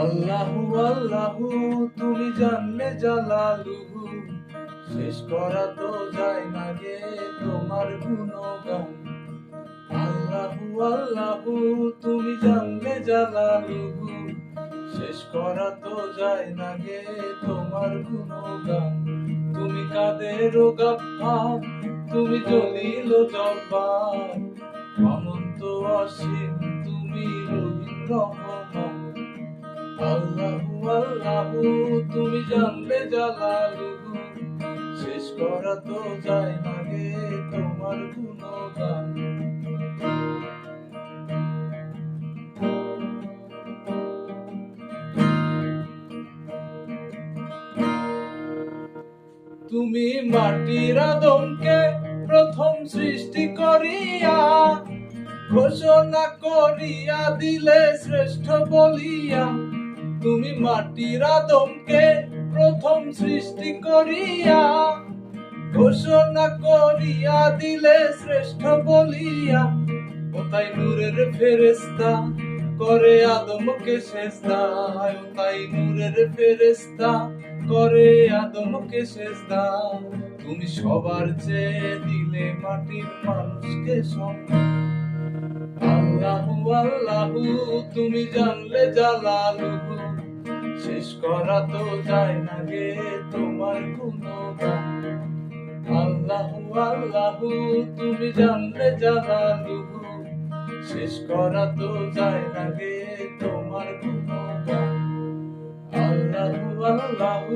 আল্লাহু তুমি জানলে জালালুহু। শেষ করা তো যায় না গে তোমার গুণগান। আল্লাহু আল্লাহু তুমি জানলে জালালুহু। শেষ করা তো যায় না গে তোমার গুণগান। তুমি কাদের গাফার তুমি জলিল জব্বার। অনন্ত অসীম, তুমি রহিম রহমান তুমি জানলে জালালুহু শেষ করা তো যায় না গে তোমার গুণগান। তুমি মাটির আদমকে প্রথম সৃষ্টি করিয়া, ঘোষণা করিয়া দিলে শ্রেষ্ঠ বলিয়া তুমি মাটির আদমকে প্রথম সৃষ্টি করিয়া ঘোষণা করিয়া দিলে শ্রেষ্ঠ বলিয়া ওতাই নূরের ফেরেস্তা করে আদমকে শেষদা তাই নূরের ফেরেস্তা করে আদমকে শেষদা তুমি সবার চেয়ে দিলে মাটির মানুষকে সম্মান। আল্লাহু আল্লাহু, তুমি জানলে জালালুহু। শেষ করা তো যায় না গে তোমার কোনো আল্লাহু আল্লাহু, তুমি জানলে জালালুহু শেষ করা তো যায় না গে তোমার কোনো আল্লাহু আল্লাহু